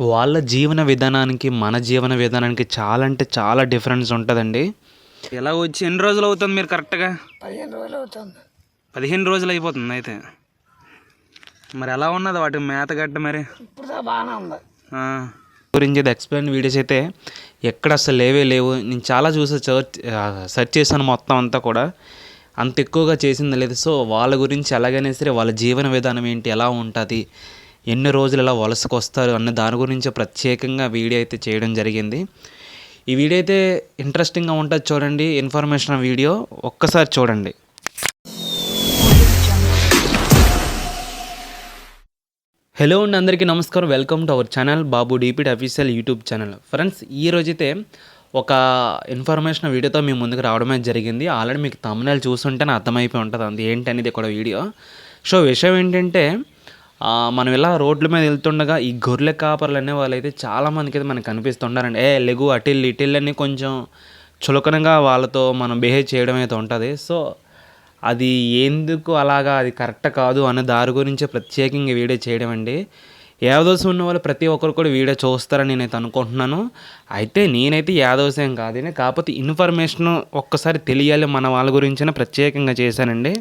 వాళ్ళ జీవన విధానానికి మన జీవన విధానానికి చాలా అంటే చాలా డిఫరెన్స్ ఉంటుందండి. ఎలా వచ్చి ఎన్ని రోజులు అవుతుంది మీరు కరెక్ట్గా? పదిహేను రోజులు అవుతుంది. పదిహేను రోజులు అయిపోతుంది అయితే. మరి ఎలా ఉన్నది వాటి మేత గడ్డ మరి? ఇప్పుడు బాగానే ఉంది. గురించి ఎక్స్ప్లెయిన్ వీడియోస్ అయితే ఎక్కడ అసలు లేవే లేవు. నేను చాలా చూసి సర్చ్ సెర్చ్ చేశాను మొత్తం అంతా కూడా. అంత ఎక్కువగా చేసింది లేదు. సో వాళ్ళ గురించి ఎలాగైనా సరే వాళ్ళ జీవన విధానం ఏంటి ఎలా ఉంటుంది ఎన్ని రోజులు ఇలా వలసకు వస్తారు అన్న దాని గురించి ప్రత్యేకంగా వీడియో అయితే చేయడం జరిగింది. ఈ వీడియో అయితే ఇంట్రెస్టింగ్గా ఉంటుంది చూడండి ఇన్ఫర్మేషన్ వీడియో. ఒక్కసారి చూడండి. హలో అండి అందరికీ నమస్కారం. Welcome to our channel Babu డీపీడ్ official YouTube channel friends ఈ రోజైతే ఒక ఇన్ఫర్మేషన్ వీడియోతో మీ ముందుకు రావడమే జరిగింది. ఆల్రెడీ మీకు తమిళ చూస్తుంటేనే అర్థమైపోయి ఉంటుంది. అది ఏంటనేది కూడా వీడియో. సో విషయం ఏంటంటే మనం ఇలా రోడ్ల మీద వెళ్తుండగా ఈ గొర్రె కాపర్లు అనే వాళ్ళైతే చాలామందికి అయితే మనకు కనిపిస్తుంటారండి. ఏ లెగు అటిల్ ఇటిల్ అని కొంచెం చులకనగా వాళ్ళతో మనం బిహేవ్ చేయడం అయితే ఉంటుంది. సో అది ఎందుకు అలాగా అది కరెక్ట్ కాదు అన్న దారి గురించి ప్రత్యేకంగా వీడియో చేయడం అండి. యాదవ్స్ ఉన్న వాళ్ళు ప్రతి ఒక్కరు కూడా వీడియో చూస్తారని నేనైతే అనుకుంటున్నాను. అయితే నేనైతే యాదవ్స్ ఏం కాదు కాకపోతే ఇన్ఫర్మేషన్ ఒక్కసారి తెలియాలి మన వాళ్ళ గురించిన ప్రత్యేకంగా చేశానండి.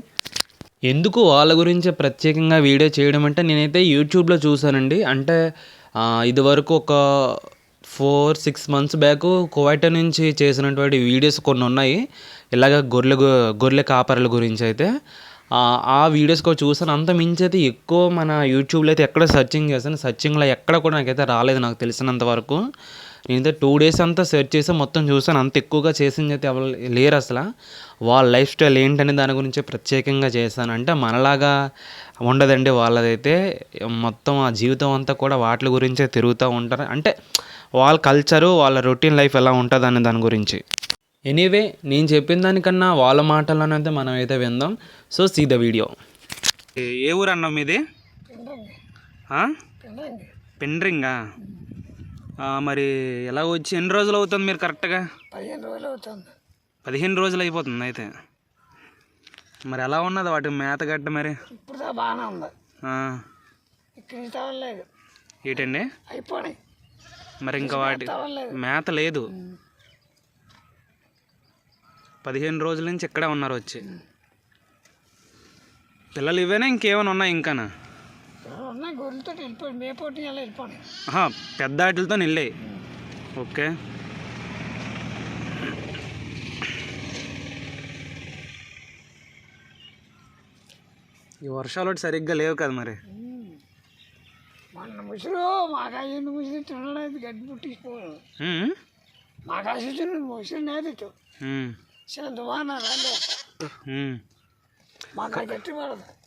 ఎందుకు వాళ్ళ గురించి ప్రత్యేకంగా వీడియో చేయడం అంటే నేనైతే యూట్యూబ్లో చూశానండి. అంటే ఇదివరకు ఒక four six months back Kuwait నుంచి చేసినటువంటి వీడియోస్ కొన్ని ఉన్నాయి. ఇలాగ గొర్రెల గు- గొర్రెల కాపర్ల గురించి అయితే. ఆ, ఆ వీడియోస్ కూడా చూసాను అంత మించి అయితే ఎక్కువ మన యూట్యూబ్లో అయితే ఎక్కడ సెర్చింగ్ చేశాను. సెర్చింగ్లో ఎక్కడ కూడా నాకైతే రాలేదు నాకు తెలిసినంత వరకు. నేనైతే టూ డేస్ అంతా సెర్చ్ చేసి మొత్తం చూసాను. అంత ఎక్కువగా చేసింది అయితే ఎవరు లేరు అసలు. వాళ్ళ లైఫ్ స్టైల్ ఏంటనే దాని గురించి ప్రత్యేకంగా చేశాను. అంటే మనలాగా ఉండదండి వాళ్ళదైతే. మొత్తం ఆ జీవితం అంతా కూడా వాటి గురించే తిరుగుతూ ఉంటారు. అంటే వాళ్ళ కల్చరు వాళ్ళ రొటీన్ లైఫ్ ఎలా ఉంటుంది అనే దాని గురించి. ఎనీవే నేను చెప్పిన దానికన్నా వాళ్ళ మాటల్లోనైతే మనం అయితే విందాం. So see the video. ఏ ఊరు అన్నావు మీది? పెండ్రింగా? మరి ఎలా వచ్చి ఎన్ని రోజులు అవుతుంది మీరు కరెక్ట్గా? పదిహేను రోజులు అవుతుంది. పదిహేను రోజులు అయిపోతుంది అయితే. మరి ఎలా ఉన్నది వాటి మేత గడ్డ మరి? ఇప్పుడు బాగానే ఉంది. తవ్వలేదు ఏంటండి? అయిపోయినాయి. మరి ఇంకా వాటి మేత లేదు. పదిహేను రోజుల నుంచి ఇక్కడే ఉన్నారు వచ్చి. పిల్లలు ఇవేనా ఇంకేమైనా ఉన్నాయి ఇంకానా? ఉన్నాయి గొర్రెలతో వెళ్ళిపోయి మేపోటీ అలా వెళ్ళిపోయి పెద్ద వాటితో వెళ్ళాయి ఓకే. ఈ వర్షాలు సరిగ్గా లేవు కదా మరి. మొన్న ముసురు తినలేదు గడ్డి పుట్టిపోయాను ఉమ్, మాకాయ ముసురు. మాకాయ గట్టి పడదు.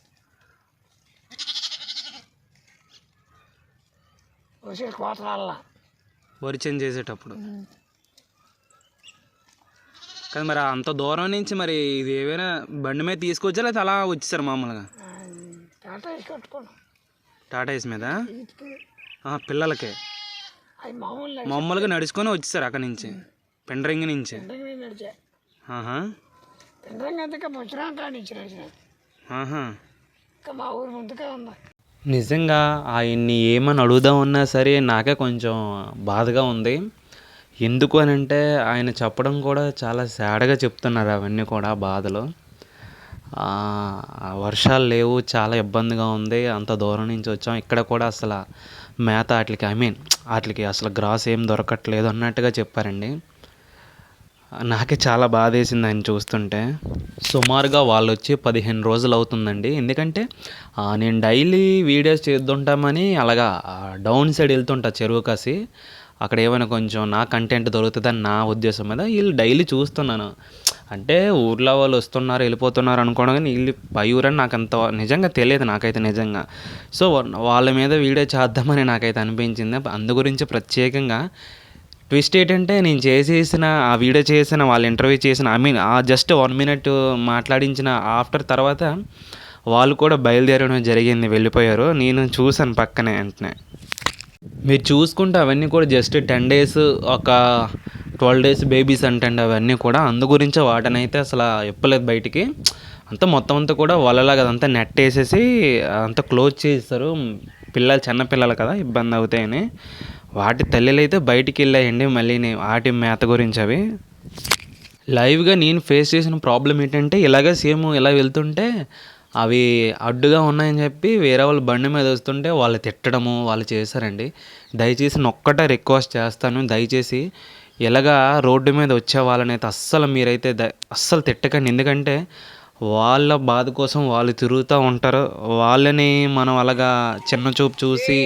ముసురు కోతరాల వరిచం చేసేటప్పుడు. కానీ మరి అంత దూరం నుంచి మరి ఇది ఏమైనా బండి మీద తీసుకొచ్చా లేకపోతే అలా వచ్చేసారు మామూలుగా? టాటా వేసి కట్టుకోను టాటా మీద? పిల్లలకే. మామూలుగా నడుచుకొని వచ్చేసారు అక్కడి నుంచి? పెండ్రింగ్ నుంచి? ఆహా. ఇంకా మా ఊరు ఉంది. నిజంగా ఆయన్ని ఏమని అడుగుదామన్నా సరే నాకే కొంచెం బాధగా ఉంది. ఎందుకు అని అంటే ఆయన చెప్పడం కూడా చాలా సాడ్గా చెప్తున్నారు అవన్నీ కూడా బాధలు. వర్షాలు లేవు చాలా ఇబ్బందిగా ఉంది అంత దూరం నుంచి వచ్చాం. ఇక్కడ కూడా అసలు మేత వాటికి ఐ మీన్ వాటికి అసలు గ్రాస్ ఏం దొరకట్లేదు అన్నట్టుగా చెప్పారండి. నాకే చాలా బాధ వేసింది ఆయన చూస్తుంటే. సుమారుగా వాళ్ళు వచ్చి పదిహేను రోజులు అవుతుందండి ఎందుకంటే నేను డైలీ వీడియోస్ చేద్దుంటామని అలాగా డౌన్ సైడ్ వెళ్తుంటా చెరువు కాసి. అక్కడ ఏమైనా కొంచెం నా కంటెంట్ దొరుకుతుందని నా ఉద్దేశం మీద వీళ్ళు డైలీ చూస్తున్నాను. అంటే ఊర్లో వాళ్ళు వస్తున్నారు వెళ్ళిపోతున్నారు అనుకోవడం కానీ వీళ్ళు పై ఊరని నాకు అంత నిజంగా తెలియదు నాకైతే నిజంగా. సో వాళ్ళ మీద వీడియో చేద్దామని నాకైతే అనిపించింది. అందు గురించి ప్రత్యేకంగా ట్విస్ట్ ఏంటంటే నేను చేసేసిన ఆ వీడియో చేసిన వాళ్ళు ఇంటర్వ్యూ చేసిన ఐ మీన్ ఆ జస్ట్ వన్ మినిట్ మాట్లాడించిన ఆఫ్టర్ తర్వాత వాళ్ళు కూడా బయలుదేరడం జరిగింది వెళ్ళిపోయారు. నేను చూసాను పక్కనే వెంటనే. మీరు చూసుకుంటే అవన్నీ కూడా జస్ట్ టెన్ డేస్ ఒక ట్వెల్వ్ డేస్ బేబీస్ అంటండి అవన్నీ కూడా. అందు గురించి వాటనైతే అసలు ఎప్పలేదు బయటికి. అంతా మొత్తం అంతా కూడా వలలాగా అదంతా నెట్ వేసేసి అంతా క్లోజ్ చేస్తారు పిల్లలు చిన్న పిల్లలు కదా ఇబ్బంది అవుతాయని. వాటి తల్లిలు అయితే బయటికి వెళ్ళాయండి మళ్ళీ వాటి మేత గురించి అవి. లైవ్గా నేను ఫేస్ చేసిన ప్రాబ్లం ఏంటంటే ఇలాగే సేమ్ ఇలా వెళ్తుంటే అవి అడ్డుగా ఉన్నాయని చెప్పి వేరే వాళ్ళు బండి మీద వస్తుంటే వాళ్ళు తిట్టడము వాళ్ళు చేశారండి. దయచేసి నొక్కటే రిక్వెస్ట్ చేస్తాను. దయచేసి ఇలాగా రోడ్డు మీద వచ్చే వాళ్ళనైతే అస్సలు మీరైతే ద అస్సలు తిట్టకండి. ఎందుకంటే వాళ్ళ బాధ కోసం వాళ్ళు తిరుగుతూ ఉంటారు. వాళ్ళని మనం అలాగా చిన్న చూపు చూసి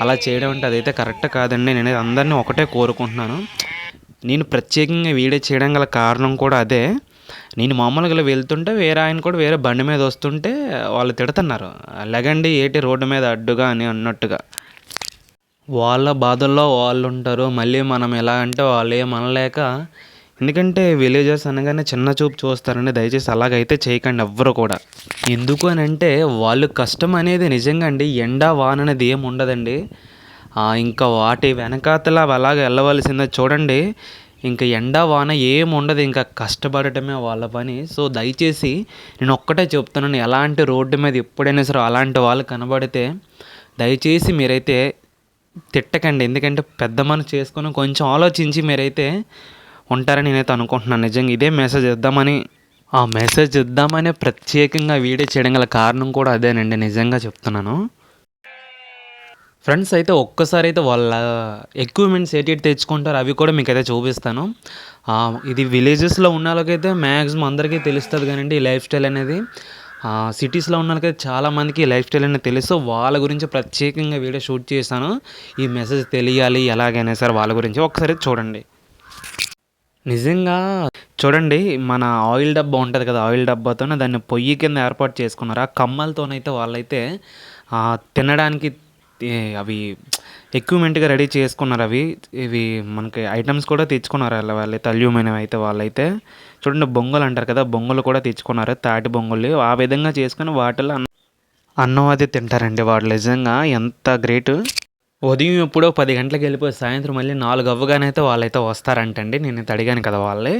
అలా చేయడం అంటే అదైతే కరెక్ట్ కాదండి. నేను అందరినీ ఒకటే కోరుకుంటున్నాను. నేను ప్రత్యేకంగా వీడియో చేయడం గల కారణం కూడా అదే. నేను మామూలుగా వెళ్తుంటే వేరే ఆయన కూడా వేరే బండి మీద వస్తుంటే వాళ్ళు తిడుతున్నారు. లెగండి ఏటి రోడ్డు మీద అడ్డుగా అని అన్నట్టుగా. వాళ్ళ బాధల్లో వాళ్ళు ఉంటారు. మళ్ళీ మనం ఎలా అంటే వాళ్ళు ఏమనలేక ఎందుకంటే విలేజర్స్ అనగానే చిన్న చూపు చూస్తారండి. దయచేసి అలాగైతే చేయకండి ఎవ్వరు కూడా. ఎందుకు అని అంటే వాళ్ళు కష్టం అనేది నిజంగా అండి. ఎండా వాన అనేది ఏం ఉండదండి. ఇంకా వాటి వెనకాతల అలాగ వెళ్ళవలసిందే చూడండి. ఇంకా ఎండ వాన ఏం ఉండదు. ఇంకా కష్టపడటమే వాళ్ళ పని. సో దయచేసి నేను ఒక్కటే చెప్తున్నాను. ఎలాంటి రోడ్డు మీద ఎప్పుడైనా సరే అలాంటి వాళ్ళు కనబడితే దయచేసి మీరైతే తిట్టకండి. ఎందుకంటే పెద్ద మనం చేసుకుని కొంచెం ఆలోచించి మీరైతే ఉంటారని నేనైతే అనుకుంటున్నాను. నిజంగా ఇదే మెసేజ్ ఇద్దామని. ఆ మెసేజ్ ఇద్దామనే ప్రత్యేకంగా వీడియో చేయడం గల కారణం కూడా అదేనండి. నిజంగా చెప్తున్నాను. ఫ్రెండ్స్ అయితే ఒక్కసారి అయితే వాళ్ళ ఎక్విప్మెంట్స్ ఏటి తెచ్చుకుంటారు అవి కూడా మీకు అయితే చూపిస్తాను ఇది విలేజెస్లో ఉన్న వాళ్ళకైతే మ్యాక్సిమం అందరికీ తెలుస్తుంది కానివ్వండి ఈ లైఫ్ స్టైల్ అనేది. సిటీస్లో ఉన్న వాళ్ళకి చాలా మందికి లైఫ్ స్టైల్ అనేది తెలుసు. వాళ్ళ గురించి ప్రత్యేకంగా వీడియో షూట్ చేశాను ఈ మెసేజ్ తెలియాలి ఎలాగైనా సరే వాళ్ళ గురించి. ఒకసారి చూడండి. నిజంగా చూడండి మన ఆయిల్ డబ్బా ఉంటుంది కదా ఆయిల్ డబ్బాతోనే దాన్ని పొయ్యి కింద ఏర్పాటు చేసుకున్నారు? ఆ కమ్మలతోనైతే వాళ్ళైతే తినడానికి అవి ఎక్విప్మెంట్గా రెడీ చేసుకున్నారు అవి. ఇవి మనకి ఐటమ్స్ కూడా తెచ్చుకున్నారు వాళ్ళ వాళ్ళైతే అల్యూమినియం అయితే వాళ్ళైతే. చూడండి బొంగలు అంటారు కదా బొంగలు కూడా తెచ్చుకున్నారు తాటి బొంగలు. ఆ విధంగా చేసుకుని వాటిలో అన్నం అన్నం అది తింటారండి వాళ్ళు. నిజంగా ఎంత గ్రేట్. ఉదయం ఎప్పుడో పది గంటలకు వెళ్ళిపోయి సాయంత్రం మళ్ళీ నాలుగు అవ్వగానైతే వాళ్ళైతే వస్తారంటండి. నేనైతే అడిగాను కదా వాళ్ళే.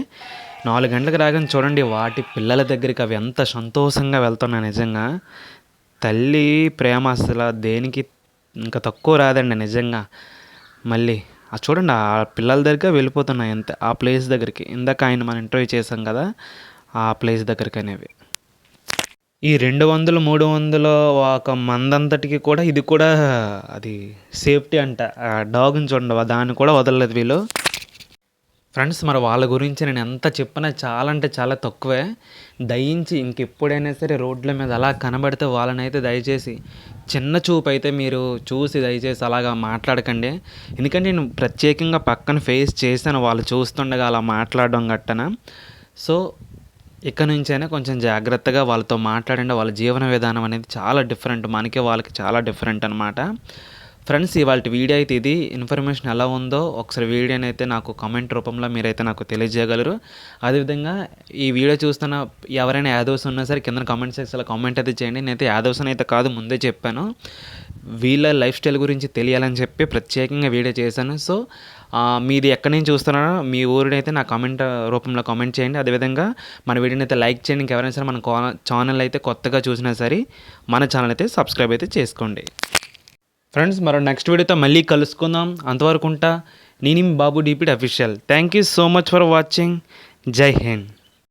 నాలుగు గంటలకు రాగానే చూడండి వాటి పిల్లల దగ్గరికి అవి ఎంత సంతోషంగా వెళ్తున్నాయి నిజంగా. తల్లి ప్రేమ అసలు దేనికి ఇంకా తక్కువ రాదండి నిజంగా. మళ్ళీ ఆ చూడండి ఆ పిల్లల దగ్గర వెళ్ళిపోతున్నాయి అంతే. ఆ ప్లేస్ దగ్గరికి. ఇందాక ఆయన మనం ఇంటర్వ్యూ చేసాం కదా ఆ ప్లేస్ దగ్గరికి అనేవి ఈ రెండు వందలు మూడు వందలు ఒక మందంతటికి కూడా ఇది కూడా అది సేఫ్టీ అంట. ఆ డాగ్ని చూడండి దాన్ని కూడా వదలలేదు వీళ్ళు. ఫ్రెండ్స్ మరి వాళ్ళ గురించి నేను ఎంత చెప్పినా చాలా అంటే చాలా తక్కువే. దయించి ఇంకెప్పుడైనా సరే రోడ్ల మీద అలా కనబడితే వాళ్ళనైతే దయచేసి చిన్న చూపు అయితే మీరు చూసి దయచేసి అలాగా మాట్లాడకండి. ఎందుకంటే నేను ప్రత్యేకంగా పక్కన ఫేస్ చేశాను వాళ్ళు చూస్తుండగా అలా మాట్లాడడం గట్టన. సో ఇక నుంచైనా కొంచెం జాగ్రత్తగా వాళ్ళతో మాట్లాడండి. వాళ్ళ జీవన విధానం అనేది చాలా డిఫరెంట్ మనకి వాళ్ళకి చాలా డిఫరెంట్ అనమాట ఫ్రెండ్స్ ఇవాళ వీడియో అయితే ఇది. ఇన్ఫర్మేషన్ ఎలా ఉందో ఒకసారి వీడియోని అయితే నాకు కామెంట్ రూపంలో మీరైతే నాకు తెలియజేయగలరు. అదేవిధంగా ఈ వీడియో చూస్తున్న ఎవరైనా యాదవ్స్ ఉన్నా సరే కింద కామెంట్ సెక్షన్లో కామెంట్ అయితే చేయండి. నేనైతే యాదవ్స్ అయితే కాదు ముందే చెప్పాను. వీళ్ళ లైఫ్ స్టైల్ గురించి తెలియాలని చెప్పి ప్రత్యేకంగా వీడియో చేశాను. సో మీది ఎక్కడి నుంచి చూస్తున్నారో మీ ఊరిని అయితే నా కామెంట్ రూపంలో కామెంట్ చేయండి. అదేవిధంగా మన వీడియోని అయితే లైక్ చేయండి. ఇంకెవరైనా సరే మన ఛానల్ అయితే కొత్తగా చూసినా సరే మన ఛానల్ అయితే సబ్స్క్రైబ్ అయితే చేసుకోండి. ఫ్రెండ్స్ మరో నెక్స్ట్ వీడియోతో మళ్ళీ కలుసుకుందాం. అంతవరకు ఉంటా. నేను Babu డీపీడ్ official. Thank you so much for watching Jai Hind.